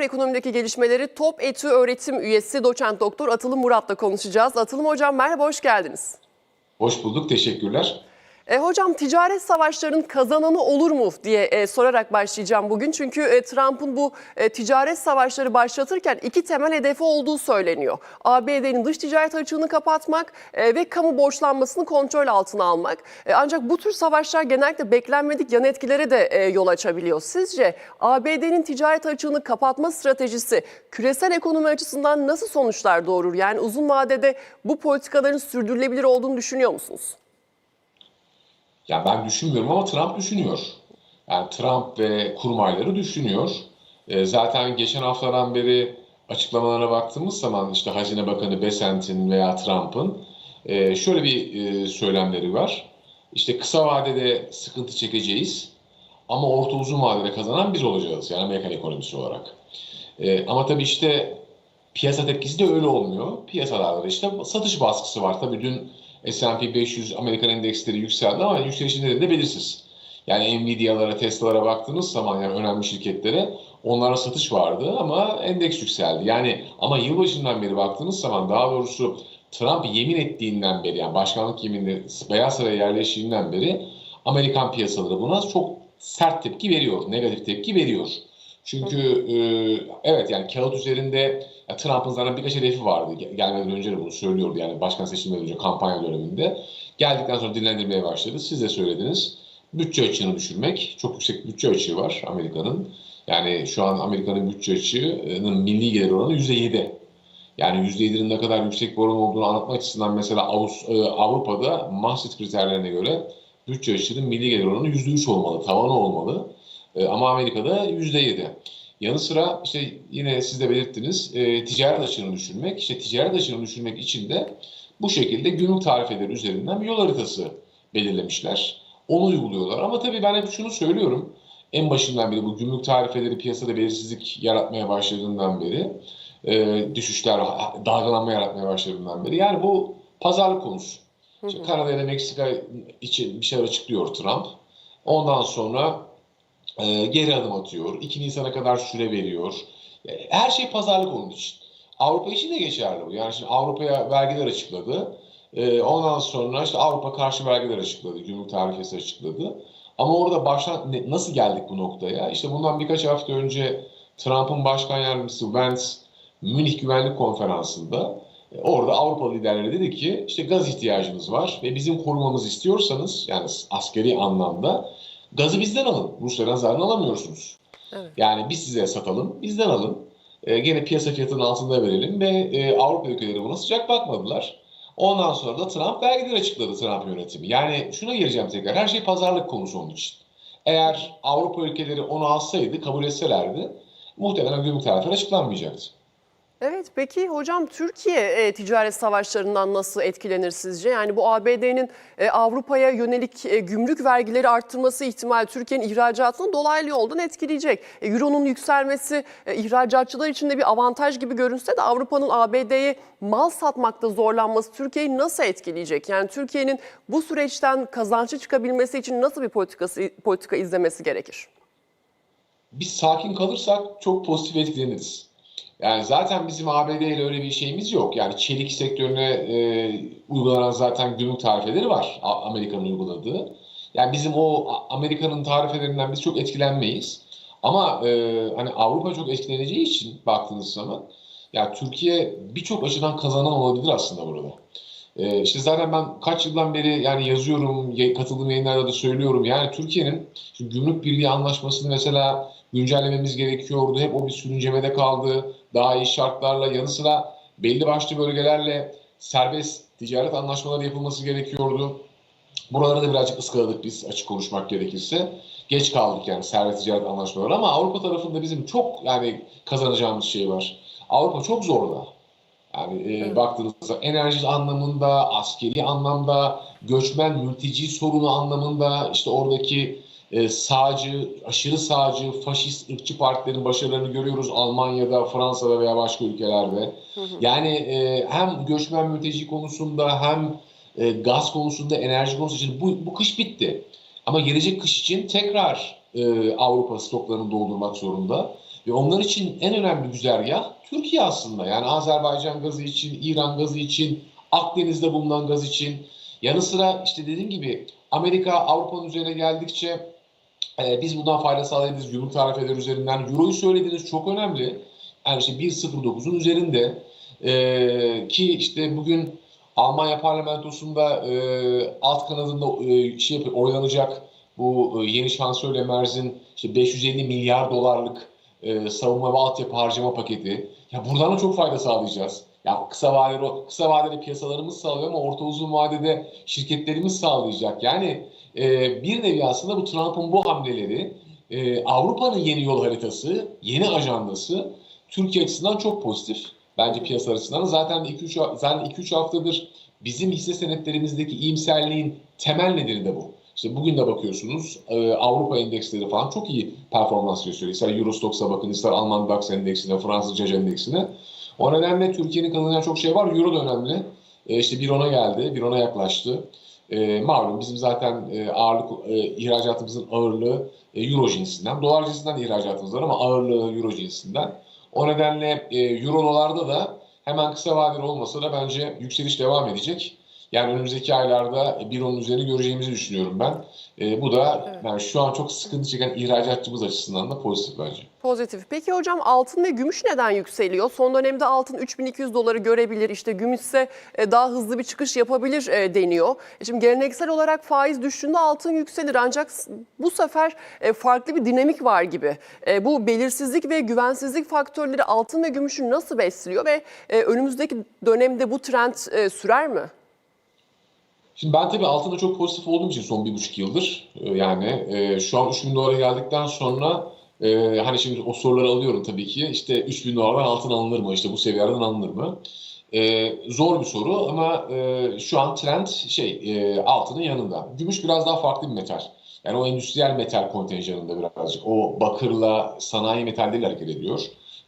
Ekonomideki gelişmeleri Top Etü öğretim üyesi doçent doktor Atılım Murat'la konuşacağız. Atılım hocam merhaba hoş geldiniz. Hoş bulduk, teşekkürler. E, hocam ticaret savaşlarının kazananı olur mu diye e, sorarak başlayacağım bugün. Çünkü e, Trump'ın bu e, ticaret savaşları başlatırken iki temel hedefi olduğu söyleniyor. ABD'nin dış ticaret açığını kapatmak e, ve kamu borçlanmasını kontrol altına almak. E, ancak bu tür savaşlar genellikle beklenmedik yan etkilere de e, yol açabiliyor. Sizce ABD'nin ticaret açığını kapatma stratejisi küresel ekonomi açısından nasıl sonuçlar doğurur? Yani uzun vadede bu politikaların sürdürülebilir olduğunu düşünüyor musunuz? Ya ben düşünmüyorum ama Trump düşünüyor. Yani Trump ve kurmayları düşünüyor. E, zaten geçen haftadan beri açıklamalarına baktığımız zaman işte Hazine Bakanı Besant'in veya Trump'ın e, şöyle bir e, söylemleri var. İşte kısa vadede sıkıntı çekeceğiz ama orta uzun vadede kazanan biz olacağız yani Amerikan ekonomisi olarak. E, ama tabii işte piyasa tepkisi de öyle olmuyor. Piyasalarda da işte satış baskısı var. Tabii dün S&P 500 Amerikan endeksleri yükseldi ama yükselişin nedeni de belirsiz. Yani Nvidia'lara, Tesla'lara baktığınız zaman yani önemli şirketlere onlara satış vardı ama endeks yükseldi. Yani ama yılbaşından beri baktığınız zaman daha doğrusu Trump yemin ettiğinden beri yani başkanlık yeminini Beyaz Saray'a yerleştiğinden beri Amerikan piyasaları buna çok sert tepki veriyor, negatif tepki veriyor. Çünkü e, evet yani kağıt üzerinde ya Trump'ın zaten birkaç hedefi vardı. Gel- Gelmeden önce de bunu söylüyordu yani başkan seçimleri önce kampanya döneminde. Geldikten sonra dillendirmeye başladı. Siz de söylediniz. Bütçe açığını düşürmek. Çok yüksek bütçe açığı var Amerika'nın. Yani şu an Amerika'nın bütçe açığının milli gelir oranı %7. Yani %7'nin ne kadar yüksek bir oran olduğunu anlatmak açısından mesela e, Avrupa'da Maastricht kriterlerine göre bütçe açığının milli gelir oranı %3 olmalı, tavanı olmalı. E, ama Amerika'da %7. Yanı sıra işte yine siz de belirttiniz e, ticaret açığını düşürmek. İşte ticaret açığını düşürmek için de bu şekilde gümrük tarifeleri üzerinden bir yol haritası belirlemişler. Onu uyguluyorlar. Ama tabii ben hep şunu söylüyorum. En başından beri bu gümrük tarifeleri piyasada belirsizlik yaratmaya başladığından beri, e, düşüşler, dalgalanma yaratmaya başladığından beri. Yani bu pazarlık konusu. İşte Kanada ile Meksika için bir şeyler açıklıyor Trump. Ondan sonra e, geri adım atıyor. 2 Nisan'a kadar süre veriyor. E, Her şey pazarlık onun için. Avrupa için de geçerli bu. Yani şimdi Avrupa'ya vergiler açıkladı. E, ondan sonra işte Avrupa karşı vergiler açıkladı. Gümrük tarifesi açıkladı. Ama orada baştan ne- nasıl geldik bu noktaya? İşte bundan birkaç hafta önce Trump'ın başkan yardımcısı Vance Münih Güvenlik Konferansı'nda e, orada Avrupa liderleri dedi ki işte gaz ihtiyacınız var ve bizim korumamızı istiyorsanız yani askeri anlamda Gazı bizden alın. Rusya'dan zaten alamıyorsunuz. Evet. Yani biz size satalım, bizden alın. E, gene piyasa fiyatının altında verelim ve e, Avrupa ülkeleri buna sıcak bakmadılar. Ondan sonra da Trump vergiler açıkladı Trump yönetimi. Yani şuna geleceğim tekrar. Her şey pazarlık konusu onun için. Eğer Avrupa ülkeleri onu alsaydı, kabul etselerdi muhtemelen gümrük tarifleri açıklanmayacaktı. Evet peki hocam Türkiye e, ticaret savaşlarından nasıl etkilenir sizce? Yani bu ABD'nin e, Avrupa'ya yönelik e, gümrük vergileri arttırması ihtimali Türkiye'nin ihracatını dolaylı yoldan etkileyecek. E, Euro'nun yükselmesi e, ihracatçılar için de bir avantaj gibi görünse de Avrupa'nın ABD'ye mal satmakta zorlanması Türkiye'yi nasıl etkileyecek? Yani Türkiye'nin bu süreçten kazançlı çıkabilmesi için nasıl bir politikası, politika izlemesi gerekir? Biz sakin kalırsak çok pozitif etkileniriz. Yani zaten bizim ABD ile öyle bir şeyimiz yok. Yani çelik sektörüne e, uygulanan zaten gümrük tarifeleri var. Amerika'nın uyguladığı. Yani bizim o Amerika'nın tarifelerinden biz çok etkilenmeyiz. Ama e, hani Avrupa çok etkileneceği için baktığınız zaman ya Türkiye birçok açıdan kazanan olabilir aslında burada. E, işte zaten ben kaç yıldan beri yani yazıyorum, katıldığım yayınlarda da söylüyorum. Yani Türkiye'nin gümrük birliği anlaşmasını mesela güncellememiz gerekiyordu. Hep o bir sürüncemede kaldı. Daha iyi şartlarla yanı sıra belli başlı bölgelerle serbest ticaret anlaşmaları yapılması gerekiyordu. Buraları da birazcık ıskaladık biz açık konuşmak gerekirse. Geç kaldık yani serbest ticaret anlaşmaları ama Avrupa tarafında bizim çok yani kazanacağımız şey var. Avrupa çok zorda. Yani e, Evet. baktığınızda enerji anlamında, askeri anlamda, göçmen mülteci sorunu anlamında işte oradaki e, sağcı, aşırı sağcı, faşist, ırkçı partilerin başarılarını görüyoruz Almanya'da, Fransa'da veya başka ülkelerde. Yani e, hem göçmen mülteci konusunda hem e, gaz konusunda, enerji konusunda için bu, bu kış bitti. Ama gelecek kış için tekrar e, Avrupa stoklarını doldurmak zorunda. Ve onlar için en önemli güzergah Türkiye aslında. Yani Azerbaycan gazı için, İran gazı için, Akdeniz'de bulunan gaz için. Yanı sıra işte dediğim gibi Amerika Avrupa'nın üzerine geldikçe e, biz bundan fayda sağlayabiliriz. Gümrük tarifeleri üzerinden. Euro'yu söylediğiniz çok önemli. Yani işte 1.09'un üzerinde e, ki işte bugün Almanya parlamentosunda e, alt kanadında e, şey yapıyor, oylanacak bu e, yeni şansölye Merz'in işte 550 milyar dolarlık e, savunma ve altyapı harcama paketi. Ya buradan da çok fayda sağlayacağız. Ya kısa vadeli kısa vadeli piyasalarımız sağlıyor ama orta uzun vadede şirketlerimiz sağlayacak. Yani e, bir nevi aslında bu Trump'ın bu hamleleri e, Avrupa'nın yeni yol haritası, yeni ajandası Türkiye açısından çok pozitif. Bence piyasa açısından. Zaten 2-3 zaten 2-3 haftadır bizim hisse senetlerimizdeki iyimserliğin temel nedeni de bu. İşte bugün de bakıyorsunuz e, Avrupa endeksleri falan çok iyi performans gösteriyor. İster Eurostox'a bakın, ister Alman DAX endeksine, Fransız CAC endeksine. O nedenle Türkiye'nin kazanacağı çok şey var. Euro da önemli. E, işte 1.10'a geldi, 1.10'a yaklaştı. E, malum bizim zaten e, ağırlık e, ihracatımızın ağırlığı e, Euro cinsinden. Dolar cinsinden de ihracatımız var ama ağırlığı Euro cinsinden. O nedenle e, Euro dolarda da hemen kısa vadeli olmasa da bence yükseliş devam edecek. Yani önümüzdeki aylarda bir onun üzerine göreceğimizi düşünüyorum ben. E, bu da Evet. yani şu an çok sıkıntı çeken ihracatçımız açısından da pozitif bence. Pozitif. Peki hocam altın ve gümüş neden yükseliyor? Son dönemde altın 3200 doları görebilir. İşte gümüş ise e, daha hızlı bir çıkış yapabilir e, deniyor. E, Şimdi geleneksel olarak faiz düştüğünde altın yükselir. Ancak bu sefer e, farklı bir dinamik var gibi. E, Bu belirsizlik ve güvensizlik faktörleri altın ve gümüşü nasıl besliyor ve e, önümüzdeki dönemde bu trend e, sürer mi? Şimdi ben tabii altında çok pozitif olduğum için son bir buçuk yıldır e, yani e, şu an 3000 dolara geldikten sonra e, hani şimdi o soruları alıyorum tabii ki işte 3000 dolardan altın alınır mı işte bu seviyelerden alınır mı? E, zor bir soru ama e, şu an trend şey e, altının yanında. Gümüş biraz daha farklı bir metal. Yani o endüstriyel metal kontenjanında birazcık o bakırla sanayi metalleriyle hareket ediyor.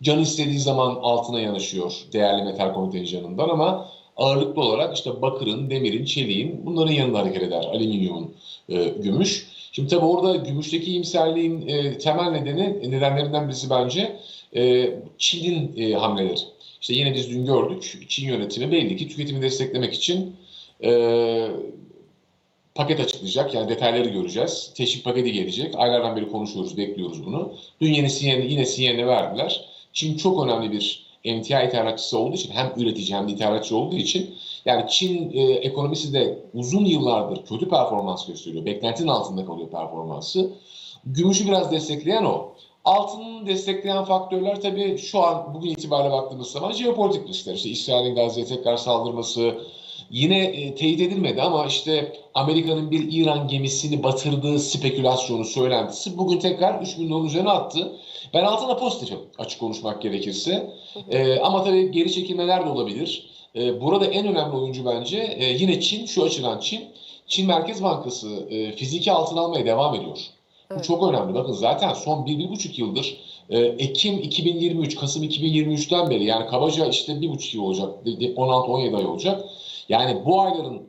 Can istediği zaman altına yanaşıyor değerli metal kontenjanından ama ağırlıklı olarak işte bakırın, demirin, çeliğin bunların yanında hareket eder. Alüminyumun, e, gümüş. Şimdi tabii orada gümüşteki iyimserliğin e, temel nedeni, nedenlerinden birisi bence e, Çin'in e, hamleleri. İşte yine biz dün gördük, Çin yönetimi belli ki tüketimi desteklemek için e, paket açıklayacak. Yani detayları göreceğiz. Teşvik paketi gelecek. Aylardan beri konuşuyoruz, bekliyoruz bunu. Dün yeni sinyalini, yine sinyalini verdiler. Çin çok önemli bir emtia ithalatçısı olduğu için hem üretici hem de ithalatçı olduğu için yani Çin e, ekonomisi de uzun yıllardır kötü performans gösteriyor. Beklentinin altında kalıyor performansı. Gümüşü biraz destekleyen o. Altını destekleyen faktörler tabii şu an bugün itibariyle baktığımız zaman jeopolitik riskler. İşte İsrail'in Gazze'ye tekrar saldırması, Yine e, teyit edilmedi ama işte Amerika'nın bir İran gemisini batırdığı spekülasyonu, söylentisi bugün tekrar 3 bin doların üzerine attı. Ben altına pozitifim açık konuşmak gerekirse. E, ama tabii geri çekilmeler de olabilir. E, burada en önemli oyuncu bence e, yine Çin, şu açıdan Çin. Çin Merkez Bankası e, fiziki altın almaya devam ediyor. Bu Evet. çok önemli. Bakın zaten son 1-1,5 yıldır e, Ekim 2023, Kasım 2023'ten beri yani kabaca işte 1,5 yıl olacak, 16-17 ay olacak. Yani bu ayların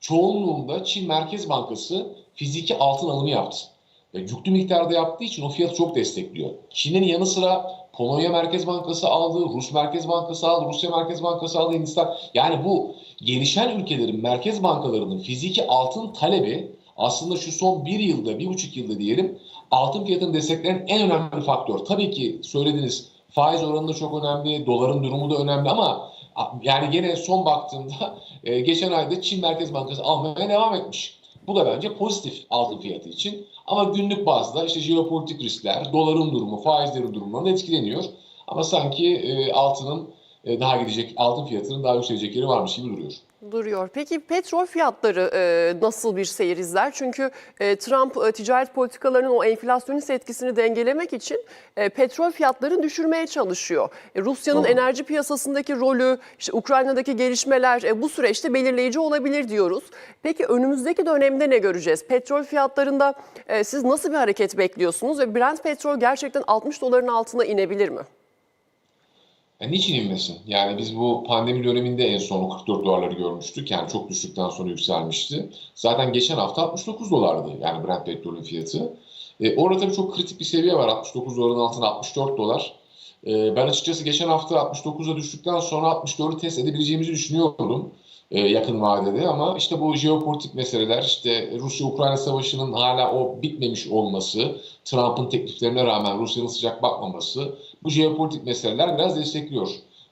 çoğunluğunda Çin Merkez Bankası fiziki altın alımı yaptı. Ve yüklü miktarda yaptığı için o fiyatı çok destekliyor. Çin'in yanı sıra Polonya Merkez Bankası aldı, Rus Merkez Bankası aldı, Rusya Merkez Bankası aldı, Hindistan. Yani bu gelişen ülkelerin merkez bankalarının fiziki altın talebi aslında şu son bir yılda, bir buçuk yılda diyelim altın fiyatını destekleyen en önemli faktör. Tabii ki söylediğiniz faiz oranı da çok önemli, doların durumu da önemli ama yani gene son baktığımda e, geçen ayda Çin Merkez Bankası almaya devam etmiş. Bu da bence pozitif altın fiyatı için. Ama günlük bazda işte jeopolitik riskler, doların durumu, faizlerin durumundan etkileniyor. Ama sanki e, altının e, daha gidecek, altın fiyatının daha yükselecek yeri varmış gibi duruyor. Duruyor. Peki petrol fiyatları e, nasıl bir seyir izler? Çünkü e, Trump e, ticaret politikalarının o enflasyonist etkisini dengelemek için e, petrol fiyatlarını düşürmeye çalışıyor. E, Rusya'nın Doğru. enerji piyasasındaki rolü, işte Ukrayna'daki gelişmeler e, bu süreçte belirleyici olabilir diyoruz. Peki önümüzdeki dönemde ne göreceğiz? Petrol fiyatlarında e, siz nasıl bir hareket bekliyorsunuz ve Brent petrol gerçekten 60 doların altına inebilir mi? Yani niçin inmesin? Yani biz bu pandemi döneminde en son o 44 dolarları görmüştük. Yani çok düştükten sonra yükselmişti. Zaten geçen hafta 69 dolardı yani Brent petrolün fiyatı. E, orada tabii çok kritik bir seviye var. 69 doların altında 64 dolar. E, ben açıkçası geçen hafta 69'a düştükten sonra 64'ü test edebileceğimizi düşünüyordum e, yakın vadede ama işte bu jeopolitik meseleler işte Rusya-Ukrayna savaşının hala o bitmemiş olması, Trump'ın tekliflerine rağmen Rusya'nın sıcak bakmaması bu jeopolitik meseleler biraz destekliyor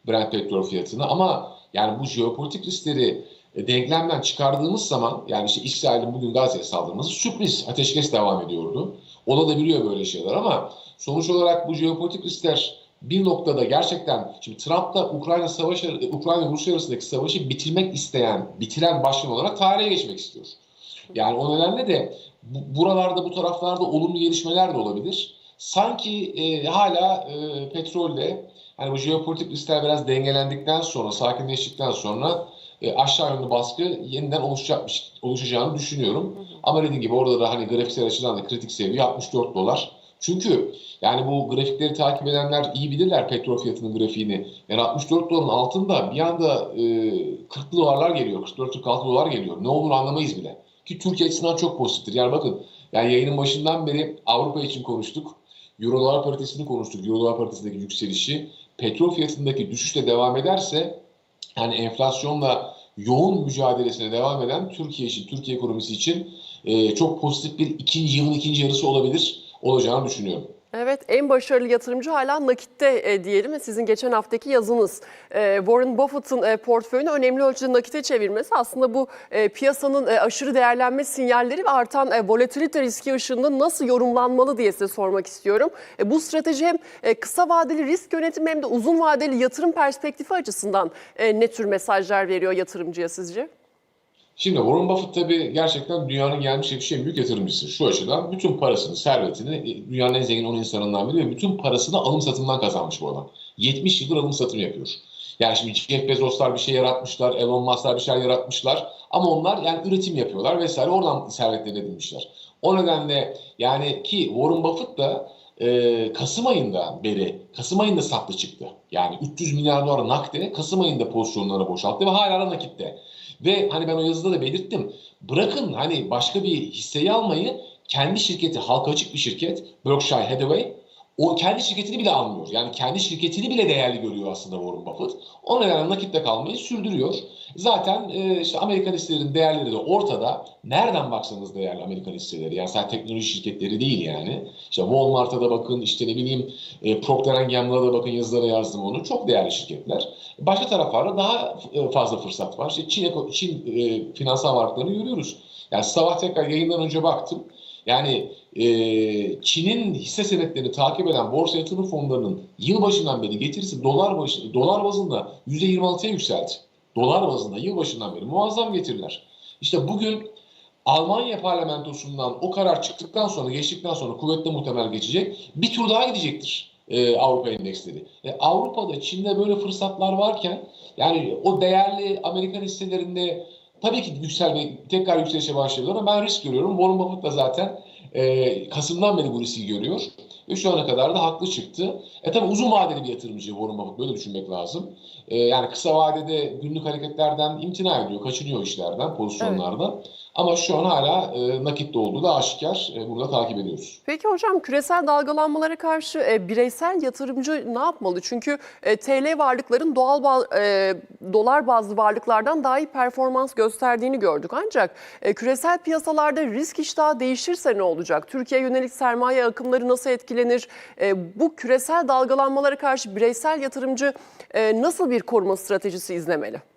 Brent petrol fiyatını ama yani bu jeopolitik riskleri e, denklemden çıkardığımız zaman yani işte İsrail'in bugün Gazze'ye saldırması sürpriz. Ateşkes devam ediyordu. Olabiliyor böyle şeyler ama sonuç olarak bu jeopolitik riskler bir noktada gerçekten şimdi Trump'la Ukrayna savaşı Ukrayna Rusya arasındaki savaşı bitirmek isteyen, bitiren başkan olarak tarihe geçmek istiyor. Yani o nedenle de bu, buralarda bu taraflarda olumlu gelişmeler de olabilir. Sanki e, hala e, petrolde hani bu jeopolitik riskler biraz dengelendikten sonra, sakinleştikten sonra e, aşağı yönlü baskı yeniden oluşacakmış, oluşacağını düşünüyorum. Ama dediğim gibi orada da hani grafiksel açıdan da kritik seviye 64 dolar. Çünkü yani bu grafikleri takip edenler iyi bilirler petrol fiyatının grafiğini. Yani 64 doların altında bir anda e, 40 dolarlar geliyor, 44-46 dolar geliyor. Ne olur anlamayız bile. Ki Türkiye açısından çok pozitiftir. Yani bakın yani yayının başından beri Avrupa için konuştuk. Euro dolar paritesini konuştuk. Euro dolar paritesindeki yükselişi. Petrol fiyatındaki düşüş de devam ederse yani enflasyonla yoğun mücadelesine devam eden Türkiye için, Türkiye ekonomisi için e, çok pozitif bir ikinci yılın ikinci yarısı olabilir olacağını düşünüyorum. Evet, en başarılı yatırımcı hala nakitte e, diyelim sizin geçen haftaki yazınız. E, Warren Buffett'ın e, portföyünü önemli ölçüde nakite çevirmesi aslında bu e, piyasanın e, aşırı değerlenme sinyalleri ve artan e, volatilite riski ışığında nasıl yorumlanmalı diye size sormak istiyorum. E, bu strateji hem e, kısa vadeli risk yönetimi hem de uzun vadeli yatırım perspektifi açısından e, ne tür mesajlar veriyor yatırımcıya sizce? Şimdi Warren Buffett tabii gerçekten dünyanın gelmiş geçmiş en büyük yatırımcısı. Şu açıdan bütün parasını, servetini e, dünyanın en zengin 10 insanından biri ve bütün parasını alım satımdan kazanmış bu adam. 70 yıldır alım satım yapıyor. Yani şimdi Jeff Bezos'lar bir şey yaratmışlar, Elon Musk'lar bir şey yaratmışlar ama onlar yani üretim yapıyorlar vesaire oradan servetlerini edinmişler. O nedenle yani ki Warren Buffett da e, Kasım ayında beri, Kasım ayında saklı çıktı. Yani 300 milyar dolar nakde Kasım ayında pozisyonları boşalttı ve hala nakitte. Ve hani ben o yazıda da belirttim. Bırakın hani başka bir hisseyi almayı kendi şirketi halka açık bir şirket Berkshire Hathaway o kendi şirketini bile almıyor. Yani kendi şirketini bile değerli görüyor aslında Warren Buffett. O nedenle nakitte kalmayı sürdürüyor. Zaten e, işte Amerikan hisselerin değerleri de ortada. Nereden baksanız değerli Amerikan hisseleri. Yani sadece teknoloji şirketleri değil yani. İşte Walmart'a da bakın, işte ne bileyim e, Procter Gamble'a da bakın yazılara yazdım onu. Çok değerli şirketler. Başka taraflarda daha e, fazla fırsat var. İşte Çin, Çin e, finansal varlıklarını görüyoruz. Yani sabah tekrar yayından önce baktım. Yani e, Çin'in hisse senetlerini takip eden borsa yatırım fonlarının yılbaşından beri getirisi dolar başı, dolar bazında %26'ya yükseldi. Dolar bazında yılbaşından beri muazzam getiriler. İşte bugün Almanya parlamentosundan o karar çıktıktan sonra, geçtikten sonra kuvvetle muhtemel geçecek. Bir tur daha gidecektir e, Avrupa endeksleri. E, Avrupa'da, Çin'de böyle fırsatlar varken yani o değerli Amerikan hisselerinde tabii ki yükselme, tekrar yükselişe başlayabilir ama ben risk görüyorum. Warren Buffett da zaten e, Kasım'dan beri bu riski görüyor. Ve şu ana kadar da haklı çıktı. E tabii uzun vadeli bir yatırımcı Warren Buffett böyle düşünmek lazım. E, yani kısa vadede günlük hareketlerden imtina ediyor, kaçınıyor işlerden, pozisyonlardan. Evet. Ama şu an hala e, nakitte olduğu da aşikar. E, burada takip ediyoruz. Peki hocam küresel dalgalanmalara karşı e, bireysel yatırımcı ne yapmalı? Çünkü e, TL varlıkların doğal ba- e, dolar bazlı varlıklardan daha iyi performans gösterdiğini gördük. Ancak e, küresel piyasalarda risk iştahı değişirse ne olacak? Türkiye yönelik sermaye akımları nasıl etkilenir? E, bu küresel dalgalanmalara karşı bireysel yatırımcı e, nasıl bir koruma stratejisi izlemeli?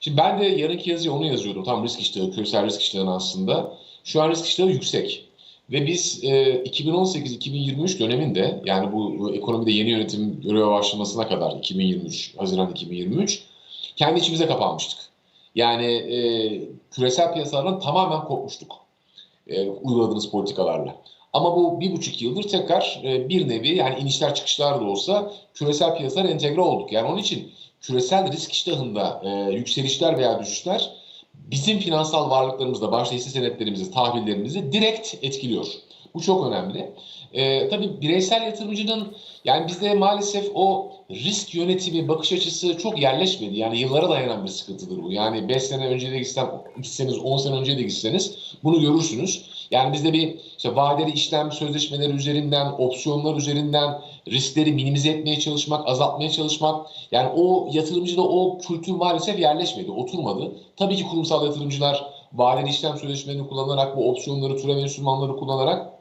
Şimdi ben de yarınki yazıyı onu yazıyordum. Tam risk iştahı, küresel risk iştahı aslında. Şu an risk iştahı yüksek. Ve biz e, 2018-2023 döneminde yani bu, bu ekonomide yeni yönetim göreve başlamasına kadar 2023, Haziran 2023 kendi içimize kapanmıştık. Yani e, küresel piyasalardan tamamen kopmuştuk e, uyguladığımız politikalarla. Ama bu bir buçuk yıldır tekrar e, bir nevi yani inişler çıkışlar da olsa küresel piyasalara entegre olduk. Yani onun için küresel risk iştahında e, yükselişler veya düşüşler bizim finansal varlıklarımızda, başta hisse senetlerimizi, tahvillerimizi direkt etkiliyor. Bu çok önemli. E, tabii bireysel yatırımcının yani bizde maalesef o risk yönetimi, bakış açısı çok yerleşmedi. Yani yıllara dayanan bir sıkıntıdır bu. Yani 5 sene önce de gitseniz, 10 sene önce de gitseniz bunu görürsünüz. Yani bizde bir işte vadeli işlem sözleşmeleri üzerinden, opsiyonlar üzerinden riskleri minimize etmeye çalışmak, azaltmaya çalışmak. Yani o yatırımcıda o kültür maalesef yerleşmedi, oturmadı. Tabii ki kurumsal yatırımcılar vadeli işlem sözleşmelerini kullanarak, bu opsiyonları, türev enstrümanları kullanarak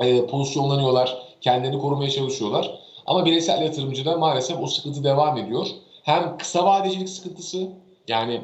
e, pozisyonlanıyorlar, kendilerini korumaya çalışıyorlar. Ama bireysel yatırımcıda maalesef o sıkıntı devam ediyor. Hem kısa vadecilik sıkıntısı, yani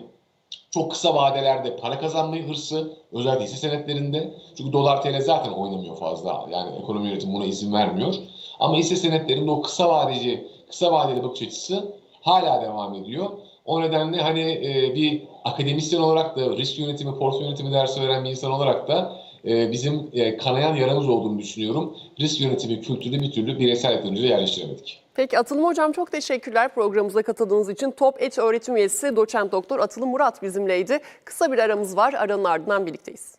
çok kısa vadelerde para kazanmayı hırsı, özellikle hisse senetlerinde. Çünkü dolar TL zaten oynamıyor fazla. Yani ekonomi yönetimi buna izin vermiyor. Ama hisse senetlerinde o kısa vadeci, kısa vadeli bakış açısı hala devam ediyor. O nedenle hani e, bir akademisyen olarak da risk yönetimi, portföy yönetimi dersi veren bir insan olarak da e, bizim e, kanayan yaramız olduğunu düşünüyorum. Risk yönetimi kültürü bir türlü bireysel yatırımcıda yerleştiremedik. Peki Atılım Hocam çok teşekkürler programımıza katıldığınız için. Top Et öğretim üyesi doçent doktor Atılım Murat bizimleydi. Kısa bir aramız var. Aranın ardından birlikteyiz.